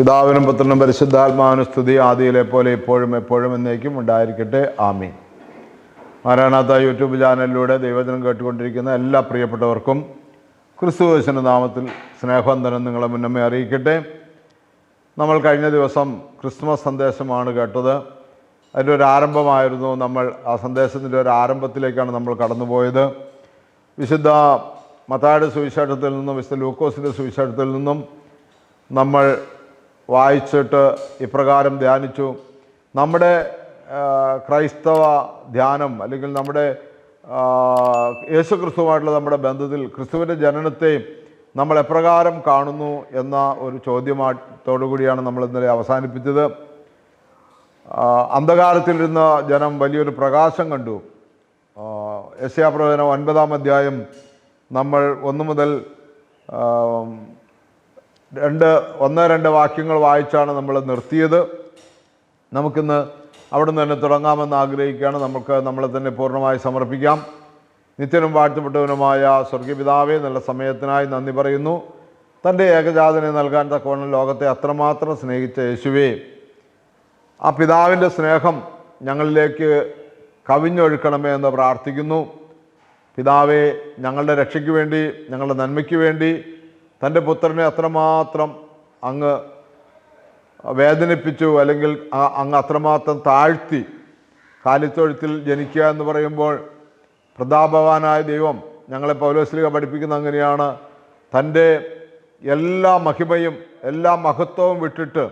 പിതാവിനും പുത്രനും പരിശുദ്ധാത്മാവിനും സ്തുതി ആദിയിലെ പോലെ ഇപ്പോഴും എപ്പോഴും എന്നേക്കും ഉണ്ടായിരിക്കട്ടെ. ആമീൻ. മാരാനാഥ യൂട്യൂബ് ചാനലിലൂടെ ദൈവജനം കേട്ടുകൊണ്ടിരിക്കുന്ന എല്ലാ പ്രിയപ്പെട്ടവർക്കും ക്രിസ്തുവേശന്റെ നാമത്തിൽ സ്നേഹവന്ദനം നിങ്ങളെ മുന്നമേ അറിയിക്കട്ടെ. നമ്മൾ കഴിഞ്ഞ ദിവസം ക്രിസ്മസ് സന്ദേശമാണ് കേട്ടത്. അതിന്റെ ഒരു ആരംഭമായിരുന്നു. നമ്മൾ ആ സന്ദേശത്തിന്റെ ഒരു ആരംഭത്തിലേക്കാണ് നമ്മൾ കടന്നുപോയത്. വിശുദ്ധ മത്തായുടെ സുവിശേഷത്തിൽ നിന്നും വിശുദ്ധ ലൂക്കോസിന്റെ സുവിശേഷത്തിൽ നിന്നും നമ്മൾ വായിച്ചിട്ട് ഇപ്രകാരം ധ്യാനിച്ചു. നമ്മുടെ ക്രൈസ്തവ ധ്യാനം അല്ലെങ്കിൽ നമ്മുടെ യേശു ക്രിസ്തുവായിട്ടുള്ള നമ്മുടെ ബന്ധത്തിൽ ക്രിസ്തുവിന്റെ ജനനത്തെയും നമ്മൾ എപ്രകാരം കാണുന്നു എന്ന ഒരു ചോദ്യമായിട്ടോടു കൂടിയാണ് നമ്മൾ ഇന്നലെ അവസാനിപ്പിച്ചത്. അന്ധകാരത്തിലിരുന്ന ജനം വലിയൊരു പ്രകാശം കണ്ടു. യശയാപ്രവചനം ഒൻപതാം അധ്യായം നമ്മൾ ഒന്ന് മുതൽ രണ്ട് ഒന്ന് രണ്ട് വാക്യങ്ങൾ വായിച്ചാണ് നമ്മൾ നിർത്തിയത്. നമുക്കിന്ന് അവിടെ നിന്ന് തന്നെ തുടങ്ങാമെന്ന് ആഗ്രഹിക്കുകയാണ്. നമുക്ക് നമ്മളെ തന്നെ പൂർണമായി സമർപ്പിക്കാം. നിത്യനും വാഴ്ത്തപ്പെട്ടവനുമായ സ്വർഗീയപിതാവേ നല്ല സമയത്തിനായി നന്ദി പറയുന്നു. തന്റെ ഏകജാതനെ നൽകാൻ തക്കവണ്ണം ലോകത്തെ അത്രമാത്രം സ്നേഹിച്ച യേശുവേ ആ പിതാവിന്റെ സ്നേഹം ഞങ്ങളിലേക്ക് കവിഞ്ഞൊഴുക്കണമേ എന്ന് പ്രാർത്ഥിക്കുന്നു. പിതാവേ ഞങ്ങളുടെ രക്ഷയ്ക്ക് വേണ്ടി ഞങ്ങളുടെ നന്മയ്ക്ക് വേണ്ടി തന്റെ പുത്രനെ അത്രമാത്രം അങ്ങ് വേദനിപ്പിച്ചു അല്ലെങ്കിൽ അങ്ങ് അത്രമാത്രം താഴ്ത്തി കാലിത്തൊഴുത്തിൽ ജനിക്കുക എന്ന് പറയുമ്പോൾ പ്രതാപവാനായ ദൈവം ഞങ്ങളെ പൗലോസ്ലിക പഠിപ്പിക്കുന്ന അങ്ങനെയാണ് തന്റെ എല്ലാ മഹിമയും എല്ലാ മഹത്വവും വിട്ടിട്ട്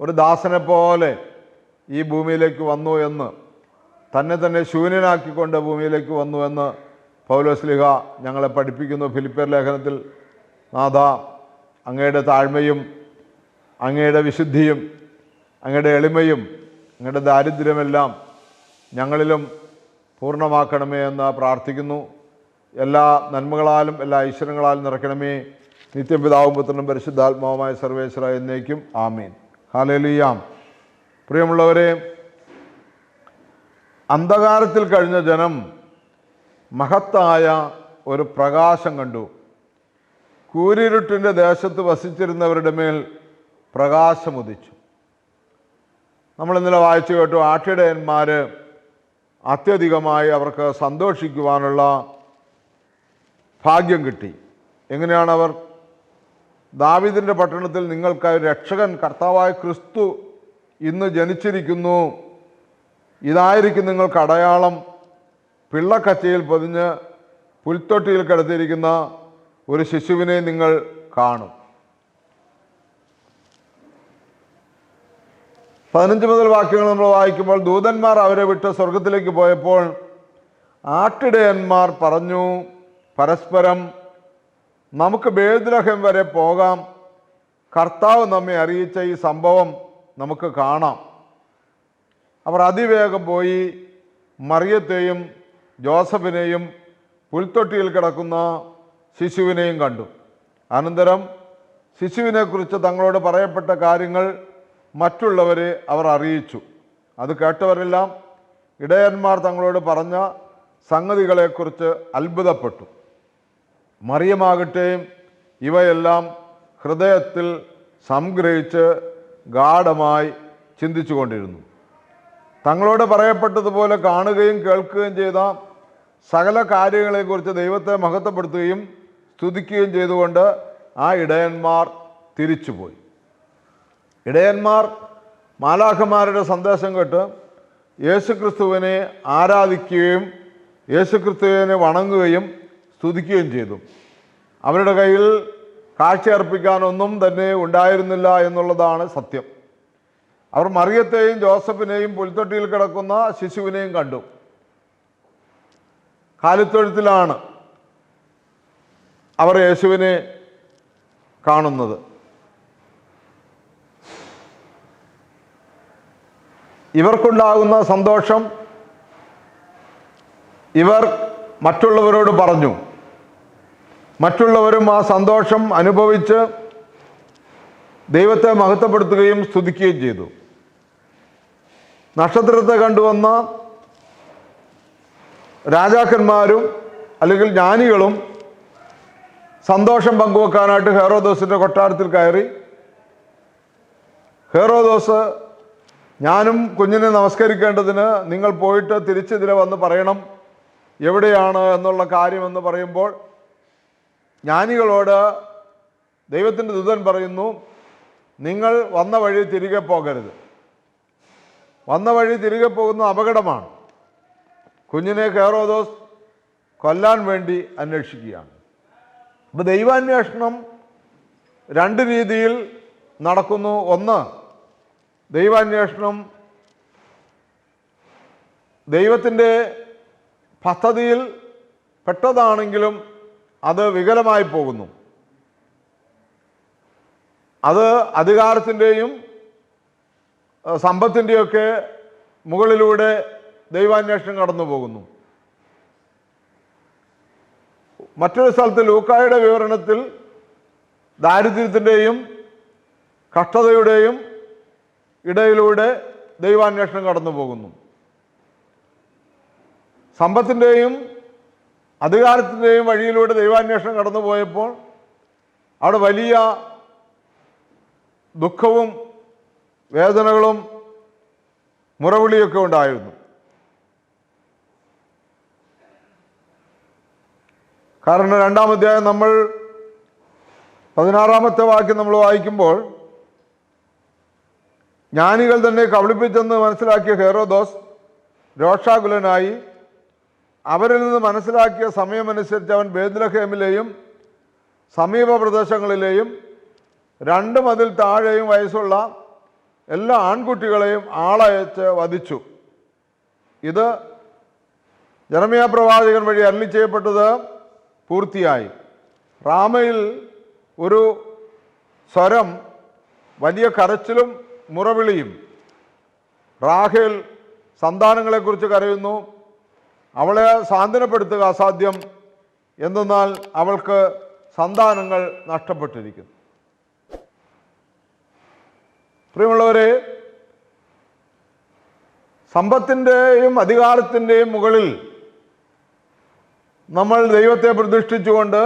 ഒരു ദാസനെ പോലെ ഈ ഭൂമിയിലേക്ക് വന്നു എന്ന് തന്നെ തന്നെ ശൂന്യനാക്കിക്കൊണ്ട് ഭൂമിയിലേക്ക് വന്നു എന്ന് പൗലോസ്ലിഹ ഞങ്ങളെ പഠിപ്പിക്കുന്നു ഫിലിപ്പിയർ ലേഖനത്തിൽ. നാഥ അങ്ങയുടെ താഴ്മയും അങ്ങയുടെ വിശുദ്ധിയും അങ്ങയുടെ എളിമയും അങ്ങയുടെ ദാരിദ്ര്യമെല്ലാം ഞങ്ങളിലും പൂർണമാക്കണമേ എന്ന് പ്രാർത്ഥിക്കുന്നു. എല്ലാ നന്മകളാലും എല്ലാ ഐശ്വര്യങ്ങളാലും നിറയ്ക്കണമേ. നിത്യം പിതാവും പുത്രനും പരിശുദ്ധാത്മാവുമായ സർവേശ്വര എന്നേക്കും. ആമീൻ. ഹാലേലിയാം പ്രിയമുള്ളവരെ അന്ധകാരത്തിൽ കഴിഞ്ഞ ജനം മഹത്തായ ഒരു പ്രകാശം കണ്ടു. കൂരിരുട്ടിന്റെ ദേശത്ത് വസിച്ചിരുന്നവരുടെ മേൽ പ്രകാശമുദിച്ചു. നമ്മൾ ഇന്നലെ വായിച്ചു കേട്ടു ആട്ടിടയന്മാർ അത്യധികമായി അവർക്ക് സന്തോഷിക്കുവാനുള്ള ഭാഗ്യം കിട്ടി. എങ്ങനെയാണ് അവർ ദാവിദിന്റെ പട്ടണത്തിൽ നിങ്ങൾക്കായി രക്ഷകൻ കർത്താവായ ക്രിസ്തു ഇന്ന് ജനിച്ചിരിക്കുന്നു. ഇതായിരിക്കും നിങ്ങൾക്ക് അടയാളം. പിള്ളക്കച്ചയിൽ പൊതിഞ്ഞ് പുൽത്തൊട്ടിയിൽ കിടത്തിയിരിക്കുന്ന ഒരു ശിശുവിനെ നിങ്ങൾ കാണും. പതിനഞ്ച് മുതൽ വാക്യങ്ങൾ നമ്മൾ വായിക്കുമ്പോൾ ദൂതന്മാർ അവരെ വിട്ട് സ്വർഗത്തിലേക്ക് പോയപ്പോൾ ആട്ടിടയന്മാർ പറഞ്ഞു പരസ്പരം നമുക്ക് ബേദ്രഹം വരെ പോകാം. കർത്താവ് നമ്മെ അറിയിച്ച ഈ സംഭവം നമുക്ക് കാണാം. അവർ അതിവേഗം പോയി മറിയത്തെയും ജോസഫിനെയും പുൽത്തൊട്ടിയിൽ കിടക്കുന്ന ശിശുവിനെയും കണ്ടു. അനന്തരം ശിശുവിനെക്കുറിച്ച് തങ്ങളോട് പറയപ്പെട്ട കാര്യങ്ങൾ മറ്റുള്ളവരെ അവർ അറിയിച്ചു. അത് കേട്ടവരെല്ലാം ഇടയന്മാർ തങ്ങളോട് പറഞ്ഞ സംഗതികളെക്കുറിച്ച് അത്ഭുതപ്പെട്ടു. മറിയമാകട്ടെ ഇവയെല്ലാം ഹൃദയത്തിൽ സംഗ്രഹിച്ച് ഗാഢമായി ചിന്തിച്ചു കൊണ്ടിരുന്നു. തങ്ങളോട് പറയപ്പെട്ടതുപോലെ കാണുകയും കേൾക്കുകയും ചെയ്ത സകല കാര്യങ്ങളെക്കുറിച്ച് ദൈവത്തെ മഹത്വപ്പെടുത്തുകയും സ്തുതിക്കുകയും ചെയ്തുകൊണ്ട് ആ ഇടയന്മാർ തിരിച്ചുപോയി. ഇടയന്മാർ മാലാഖമാരുടെ സന്ദേശം കേട്ട് യേശുക്രിസ്തുവിനെ ആരാധിക്കുകയും യേശുക്രിസ്തുവിനെ വണങ്ങുകയും സ്തുതിക്കുകയും ചെയ്തു. അവരുടെ കയ്യിൽ കാഴ്ചയർപ്പിക്കാനൊന്നും തന്നെ ഉണ്ടായിരുന്നില്ല എന്നുള്ളതാണ് സത്യം. അവർ മറിയത്തെയും ജോസഫിനെയും പുൽത്തൊട്ടിയിൽ കിടക്കുന്ന ശിശുവിനെയും കണ്ടു. കാലിത്തൊഴുത്തിലാണ് അവർ യേശുവിനെ കാണുന്നത്. ഇവർക്കുണ്ടാകുന്ന സന്തോഷം ഇവർ മറ്റുള്ളവരോട് പറഞ്ഞു. മറ്റുള്ളവരും ആ സന്തോഷം അനുഭവിച്ച് ദൈവത്തെ മഹത്വപ്പെടുത്തുകയും സ്തുതിക്കുകയും ചെയ്തു. നക്ഷത്രത്തെ കണ്ടുവന്ന രാജാക്കന്മാരും അല്ലെങ്കിൽ ജ്ഞാനികളും സന്തോഷം പങ്കുവെക്കാനായിട്ട് ഹെറോദോസിന്റെ കൊട്ടാരത്തിൽ കയറി. ഹേറോദോസ് ഞാനും കുഞ്ഞിനെ നമസ്കരിക്കേണ്ടതിന് നിങ്ങൾ പോയിട്ട് തിരിച്ചെതിരെ വന്ന് പറയണം എവിടെയാണ് എന്നുള്ള കാര്യം എന്ന് പറയുമ്പോൾ ജ്ഞാനികളോട് ദൈവത്തിന്റെ ദുതൻ പറയുന്നു നിങ്ങൾ വന്ന വഴി തിരികെ പോകരുത്. വന്ന വഴി തിരികെ പോകുന്ന അപകടമാണ്. കുഞ്ഞിനെ കേറോദോസ് കൊല്ലാൻ വേണ്ടി അന്വേഷിക്കുകയാണ്. അപ്പോൾ ദൈവാന്വേഷണം രണ്ട് രീതിയിൽ നടക്കുന്നു. ഒന്ന് ദൈവാന്വേഷണം ദൈവത്തിന്റെ പദ്ധതിയിൽ പെട്ടതാണെങ്കിലും അത് വികലമായി പോകുന്നു. അത് അധികാരത്തിന്റെയും സമ്പത്തിന്റെയൊക്കെ മുകളിലൂടെ ദൈവാന്വേഷണം കടന്നു പോകുന്നു മറ്റൊരു സ്ഥലത്ത് ലൂക്കായുടെ വിവരണത്തിൽ ദാരിദ്ര്യത്തിന്റെയും കഷ്ടതയുടെയും ഇടയിലൂടെ ദൈവാന്വേഷണം കടന്നു പോകുന്നു. സമ്പത്തിന്റെയും അധികാരത്തിന്റെയും വഴിയിലൂടെ ദൈവാന്വേഷണം കടന്നു പോയപ്പോൾ അവിടെ വലിയ ദുഃഖവും വേദനകളും മുറവിളിയൊക്കെ ഉണ്ടായിരുന്നു. കാരണം രണ്ടാം അധ്യായം നമ്മൾ പതിനാറാമത്തെ വാക്യം നമ്മൾ വായിക്കുമ്പോൾ ജ്ഞാനികൾ തന്നെ കബളിപ്പിച്ചെന്ന് മനസ്സിലാക്കിയ ഹെറോദോസ് രോഷാകുലനായി അവരിൽ നിന്ന് മനസ്സിലാക്കിയ സമയമനുസരിച്ച് അവൻ ബേദ്ലഹേമിലെയും സമീപ പ്രദേശങ്ങളിലെയും രണ്ട് മതിൽ താഴെയും വയസ്സുള്ള എല്ലാ ആൺകുട്ടികളെയും ആളയച്ച് വധിച്ചു. ഇത് ജനമിയ പ്രവാചകൻ വഴി അരളി ചെയ്യപ്പെട്ടത് പൂർത്തിയായി. റാമയിൽ ഒരു സ്വരം വലിയ കരച്ചിലും മുറവിളിയും. റാഹേൽ സന്താനങ്ങളെക്കുറിച്ച് കരയുന്നു. അവളെ സാന്ത്വനപ്പെടുത്തുക അസാധ്യം എന്തെന്നാൽ അവൾക്ക് സന്താനങ്ങൾ നഷ്ടപ്പെട്ടിരിക്കുന്നു. പ്രിയമുള്ളവരെ സമ്പത്തിന്റെയും അധികാരത്തിന്റെയും മുകളിൽ നമ്മൾ ദൈവത്തെ പ്രതിഷ്ഠിച്ചുകൊണ്ട്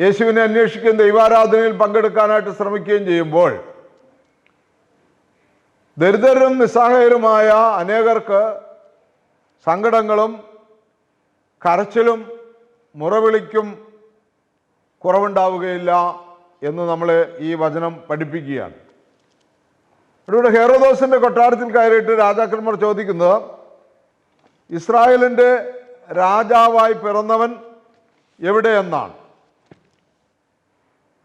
യേശുവിനെ അന്വേഷിക്കുകയും ദൈവാരാധനയിൽ പങ്കെടുക്കാനായിട്ട് ശ്രമിക്കുകയും ചെയ്യുമ്പോൾ ദരിദ്രരും നിസ്സഹായരുമായ അനേകർക്ക് സങ്കടങ്ങളും കരച്ചിലും മുറവിളിക്കും കുറവുണ്ടാവുകയില്ല എന്ന് നമ്മളെ ഈ വചനം പഠിപ്പിക്കുകയാണ്. ഇവിടെ ഹേറോദോസിന്റെ കൊട്ടാരത്തിൽ കയറിയിട്ട് രാജാക്കന്മാർ ചോദിക്കുന്നത് ഇസ്രായേലിന്റെ രാജാവായി പിറന്നവൻ എവിടെയെന്നാണ്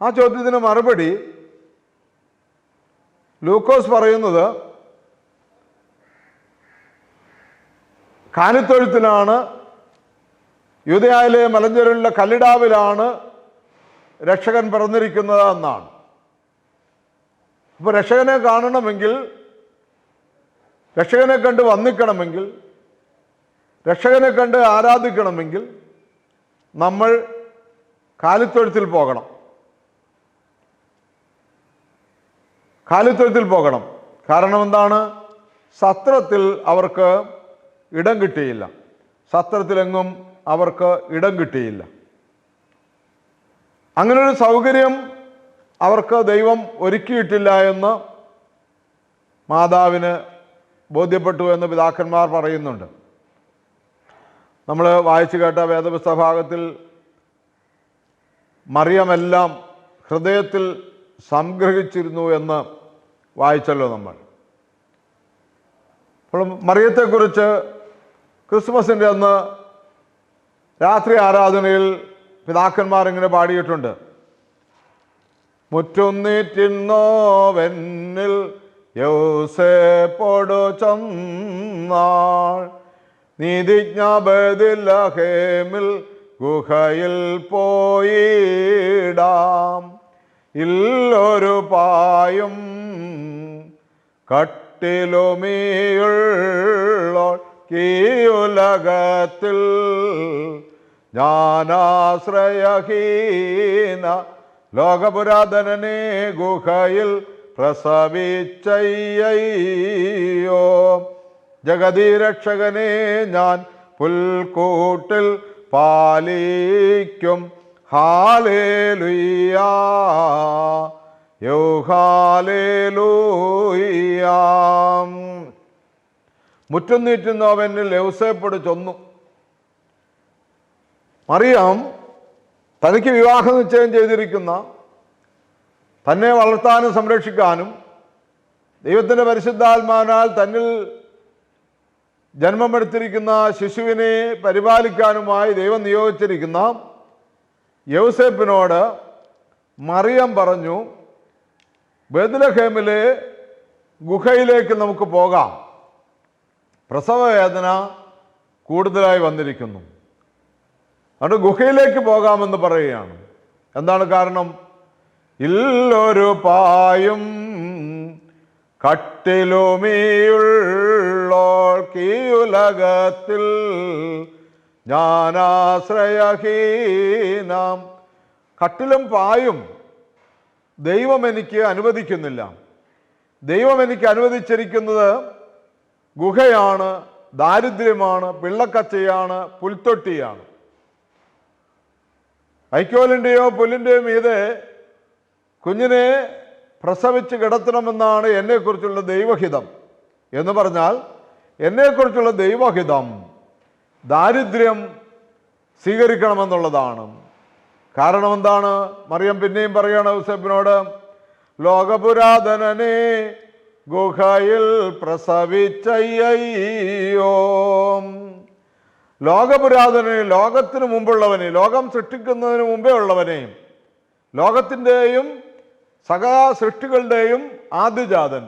ആ ചോദ്യത്തിന് മറുപടി ലൂക്കോസ് പറയുന്നത് കാലിത്തൊഴുത്തിലാണ് യുദ്ധയായിലെ മലഞ്ചെരുവിലെ കല്ലിടാവിലാണ് രക്ഷകൻ പിറന്നിരിക്കുന്നത് എന്നാണ്. അപ്പോൾ രക്ഷകനെ കാണണമെങ്കിൽ രക്ഷകനെ കണ്ട് വന്നിക്കണമെങ്കിൽ രക്ഷകനെ കണ്ട് ആരാധിക്കണമെങ്കിൽ നമ്മൾ കാലിത്തൊഴുത്തിൽ പോകണം. കാലിത്തൊഴുത്തിൽ പോകണം. കാരണം എന്താണ്? സത്രത്തിൽ അവർക്ക് ഇടം കിട്ടിയില്ല. സത്രത്തിലെങ്ങും അവർക്ക് ഇടം കിട്ടിയില്ല. അങ്ങനൊരു സൗകര്യം അവർക്ക് ദൈവം ഒരുക്കിയിട്ടില്ല എന്ന് മാതാവിന് ബോധ്യപ്പെട്ടു എന്ന് പിതാക്കന്മാർ പറയുന്നുണ്ട്. നമ്മൾ വായിച്ചു കേട്ട വേദപുസ്തക ഭാഗത്തിൽ മറിയമെല്ലാം ഹൃദയത്തിൽ സംഗ്രഹിച്ചിരുന്നു എന്ന് വായിച്ചല്ലോ നമ്മൾ. അപ്പോൾ മറിയത്തെക്കുറിച്ച് ക്രിസ്മസിന്റെ അന്ന് രാത്രി ആരാധനയിൽ പിതാക്കന്മാർ ഇങ്ങനെ പാടിയിട്ടുണ്ട്. മുറ്റുന്നീറ്റിന്നോവെന്നിൽ പൊടു ചന്നാൾ നീതിജ്ഞാപതില്ലഹേമിൽ ഗുഹയിൽ പോയിടാം. ഇല്ലൊരു പായും കട്ടിലുമീയുള്ളോൾ കീയുലകത്തിൽ ജ്ഞാനാശ്രയഹീന ലോകപുരാതനനെ ഗുഹയിൽ പ്രസവിച്ചയ്യോ. ജഗതീരക്ഷകനെ ഞാൻ പുൽക്കൂട്ടിൽ പാലിക്കും. ഹാലേലുയ്യ. യൗഹാലേലൂയാം മുറ്റം നീറ്റുന്നവനിൽ യൗസേപ്പോട് ചൊന്നു. മറിയാം തനിക്ക് വിവാഹ നിശ്ചയം ചെയ്തിരിക്കുന്ന തന്നെ വളർത്താനും സംരക്ഷിക്കാനും ദൈവത്തിന്റെ പരിശുദ്ധാത്മാവിനാൽ തന്നിൽ ജന്മമെടുത്തിരിക്കുന്ന ശിശുവിനെ പരിപാലിക്കാനുമായി ദൈവം നിയോഗിച്ചിരിക്കുന്ന യൗസേപ്പിനോട് മറിയം പറഞ്ഞു ബദലഹേമിലെ ഗുഹയിലേക്ക് നമുക്ക് പോകാം. പ്രസവവേദന കൂടുതലായി വന്നിരിക്കുന്നു. അതുകൊണ്ട് ഗുഹയിലേക്ക് പോകാമെന്ന് പറയുകയാണ്. എന്താണ് കാരണം? ഇല്ലൊരു പായും കട്ടിലുമീയുള്ളോൾക്ക് ഈ ഉലകത്തിൽ കട്ടിലും പായും ദൈവം എനിക്ക് അനുവദിക്കുന്നില്ല. ദൈവം എനിക്ക് അനുവദിച്ചിരിക്കുന്നത് ഗുഹയാണ് ദാരിദ്ര്യമാണ് പിള്ളക്കച്ചയാണ് പുൽത്തൊട്ടിയാണ്. ഐക്കോലിന്റെയോ പുല്ലിന്റെയോ മീതെ കുഞ്ഞിനെ പ്രസവിച്ച് കിടത്തണമെന്നാണ് എന്നെക്കുറിച്ചുള്ള ദൈവഹിതം എന്ന് പറഞ്ഞാൽ എന്നെക്കുറിച്ചുള്ള ദൈവഹിതം ദാരിദ്ര്യം സ്വീകരിക്കണമെന്നുള്ളതാണ്. കാരണം എന്താണ് മറിയം പിന്നെയും പറയാണ് ഔസഫിനോട് ലോകപുരാതനനെ ഗുഹയിൽ പ്രസവിച്ചയ്യോ? ലോകപുരാതനെ ലോകത്തിന് മുമ്പുള്ളവനെ ലോകം സൃഷ്ടിക്കുന്നതിന് മുമ്പേ ഉള്ളവനെ ലോകത്തിന്റെയും സകല സൃഷ്ടികളുടെയും ആദ്യജാതൻ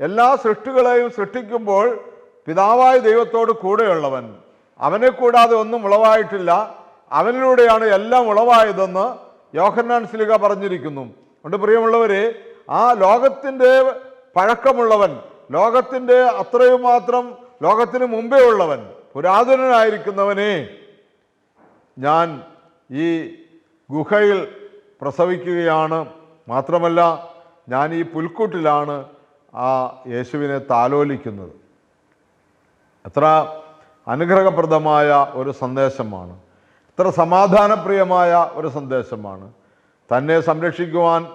എല്ലാ സൃഷ്ടികളെയും സൃഷ്ടിക്കുമ്പോൾ പിതാവായ ദൈവത്തോട് കൂടെയുള്ളവൻ. അവനെ കൂടാതെ ഒന്നും ഉളവായിട്ടില്ല. അവനിലൂടെയാണ് എല്ലാം ഉളവായതെന്ന് യോഹന്നാൻ സ്ലിക പറഞ്ഞിരിക്കുന്നു. അതുകൊണ്ട് പ്രിയമുള്ളവരെ ആ ലോകത്തിന്റെ പഴക്കമുള്ളവൻ ലോകത്തിന്റെ അത്രയും മാത്രം ലോകത്തിന് മുമ്പേ ഉള്ളവൻ പുരാതനനായിരിക്കുന്നവനെ ഞാൻ ഈ ഗുഹയിൽ പ്രസവിക്കുകയാണ്. മാത്രമല്ല ഞാൻ ഈ പുൽക്കൂട്ടിലാണ് ആ യേശുവിനെ താലോലിക്കുന്നത്. എത്ര അനുഗ്രഹപ്രദമായ ഒരു സന്ദേശമാണ്. എത്ര സമാധാനപ്രിയമായ ഒരു സന്ദേശമാണ്. തന്നെ സംരക്ഷിക്കുവാൻ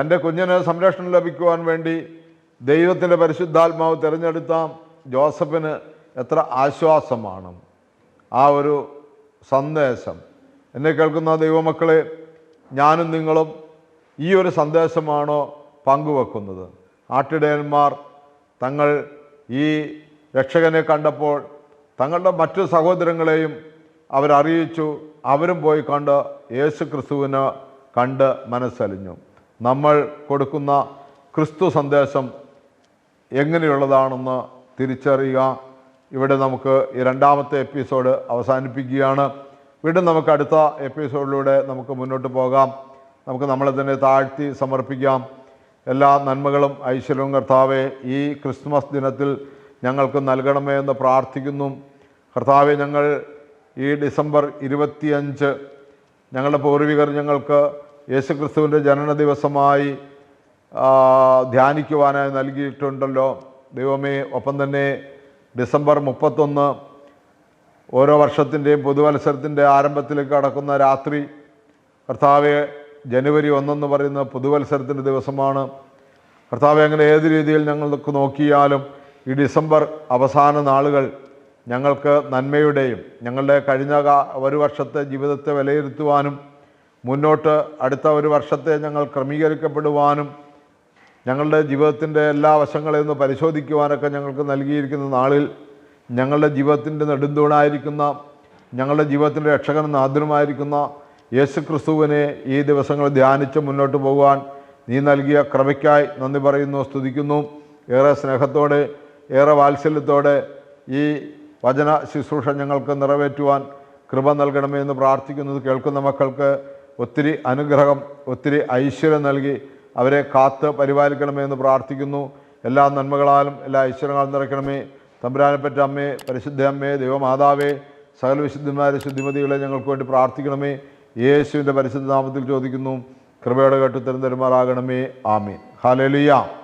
തന്റെ കുഞ്ഞിന് സംരക്ഷണം ലഭിക്കുവാൻ വേണ്ടി ദൈവത്തിന്റെ പരിശുദ്ധാത്മാവ് തിരഞ്ഞെടുത്ത ജോസഫിന് എത്ര ആശ്വാസമാണ്. ആ ഒരു സന്ദേശം. എന്നെ കേൾക്കുന്ന ദൈവമക്കളെ ഞാനും നിങ്ങളും ഈ ഒരു സന്ദേശമാണോ പങ്കുവെക്കുന്നത്? ആട്ടിടയന്മാർ തങ്ങൾ ഈ രക്ഷകനെ കണ്ടപ്പോൾ തങ്ങളുടെ മറ്റു സഹോദരങ്ങളെയും അവരറിയിച്ചു. അവരും പോയി കണ്ട് യേശു ക്രിസ്തുവിന് കണ്ട് മനസ്സലിഞ്ഞു. നമ്മൾ കൊടുക്കുന്ന ക്രിസ്തു സന്ദേശം എങ്ങനെയുള്ളതാണെന്ന് തിരിച്ചറിയുക. ഇവിടെ നമുക്ക് ഈ രണ്ടാമത്തെ എപ്പിസോഡ് അവസാനിപ്പിക്കുകയാണ്. വീണ്ടും നമുക്ക് അടുത്ത എപ്പിസോഡിലൂടെ നമുക്ക് മുന്നോട്ട് പോകാം. നമുക്ക് നമ്മളെ തന്നെ താഴ്ത്തി സമർപ്പിക്കാം. എല്ലാ നന്മകളും ഐശ്വര്യവും കർത്താവെ ഈ ക്രിസ്മസ് ദിനത്തിൽ ഞങ്ങൾക്ക് നൽകണമേ എന്ന് പ്രാർത്ഥിക്കുന്നു. കർത്താവെ ഞങ്ങൾ ഈ ഡിസംബർ ഇരുപത്തിയഞ്ച് ഞങ്ങളുടെ പൂർവികർ ഞങ്ങൾക്ക് യേശുക്രിസ്തുവിന്റെ ജനന ദിവസമായി ധ്യാനിക്കുവാനായി നൽകിയിട്ടുണ്ടല്ലോ. ദൈവമേ ഒപ്പം തന്നെ ഡിസംബർ മുപ്പത്തൊന്ന് ഓരോ വർഷത്തിന്റെയും പുതുവത്സരത്തിന്റെ ആരംഭത്തിലേക്ക് കടക്കുന്ന രാത്രി. കർത്താവെ ജനുവരി ഒന്നെന്ന് പറയുന്ന പുതുവത്സരത്തിന്റെ ദിവസമാണ്. കർത്താവെ അങ്ങനെ ഏത് രീതിയിൽ ഞങ്ങൾക്ക് നോക്കിയാലും ഈ ഡിസംബർ അവസാന നാളുകൾ ഞങ്ങൾക്ക് നന്മയുടെയും ഞങ്ങളുടെ കഴിഞ്ഞ ഒരു വർഷത്തെ ജീവിതത്തെ വിലയിരുത്തുവാനും മുന്നോട്ട് അടുത്ത ഒരു വർഷത്തെ ഞങ്ങൾ ക്രമീകരിക്കപ്പെടുവാനും ഞങ്ങളുടെ ജീവിതത്തിന്റെ എല്ലാ വശങ്ങളെയും ഒന്ന് പരിശോധിക്കുവാനൊക്കെ ഞങ്ങൾക്ക് നൽകിയിരിക്കുന്ന നാളിൽ ഞങ്ങളുടെ ജീവിതത്തിന്റെ നെടുന്തൂണായിരിക്കുന്ന ഞങ്ങളുടെ ജീവിതത്തിന്റെ രക്ഷകൻ നാഥനുമായിരിക്കുന്ന യേശു ക്രിസ്തുവിനെ ഈ ദിവസങ്ങൾ ധ്യാനിച്ച് മുന്നോട്ട് പോകുവാൻ നീ നൽകിയ ക്രമയ്ക്കായി നന്ദി പറയുന്നു സ്തുതിക്കുന്നു. ഏറെ സ്നേഹത്തോടെ ഏറെ വാത്സല്യത്തോടെ ഈ വചന ശുശ്രൂഷ ഞങ്ങൾക്ക് നിറവേറ്റുവാൻ കൃപ നൽകണമേ എന്ന് പ്രാർത്ഥിക്കുന്നത് കേൾക്കുന്ന മക്കൾക്ക് ഒത്തിരി അനുഗ്രഹം ഒത്തിരി ഐശ്വര്യം നൽകി അവരെ കാത്ത് പരിപാലിക്കണമേ എന്ന് പ്രാർത്ഥിക്കുന്നു. എല്ലാ നന്മകളാലും എല്ലാ ഐശ്വര്യങ്ങളും നിറയ്ക്കണമേ. തമ്പുരാനെപ്പറ്റ അമ്മേ പരിശുദ്ധ അമ്മേ ദൈവമാതാവേ സകല വിശുദ്ധന്മാരെ ശുദ്ധിമതികളെ ഞങ്ങൾക്ക് വേണ്ടി പ്രാർത്ഥിക്കണമേ. യേശുവിന്റെ പരിശുദ്ധ നാമത്തിൽ ചോദിക്കുന്നു. കൃപയുടെ കേട്ട് തരും തരുമാറാകണമേ. ആമീൻ. ഹാലേലുയ്യ